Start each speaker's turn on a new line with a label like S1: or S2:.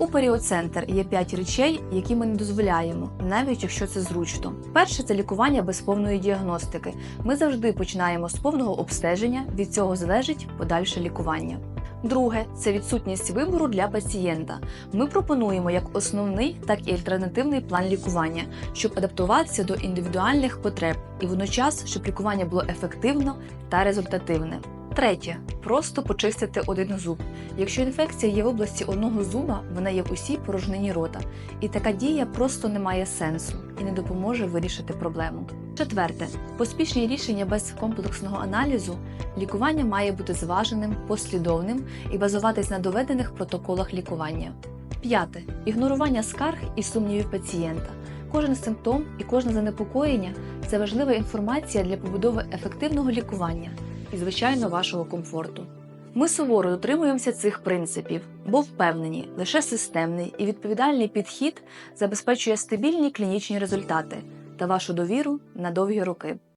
S1: У періоцентр є 5 речей, які ми не дозволяємо, навіть якщо це зручно. Перше це лікування без повної діагностики. Ми завжди починаємо з повного обстеження, від цього залежить подальше лікування. Друге це відсутність вибору для пацієнта. Ми пропонуємо як основний, так і альтернативний план лікування, щоб адаптуватися до індивідуальних потреб і водночас, щоб лікування було ефективно та результативне. Третє просто почистити один зуб. Якщо інфекція є в області одного зуба, вона є в усій порожнині рота, і така дія просто не має сенсу і не допоможе вирішити проблему. Четверте, поспішні рішення без комплексного аналізу. Лікування має бути зваженим, послідовним і базуватись на доведених протоколах лікування. П'яте ігнорування скарг і сумнівів пацієнта. Кожен симптом і кожне занепокоєння це важлива інформація для побудови ефективного лікування і, звичайно, вашого комфорту. Ми суворо дотримуємося цих принципів, бо впевнені, лише системний і відповідальний підхід забезпечує стабільні клінічні результати та вашу довіру на довгі роки.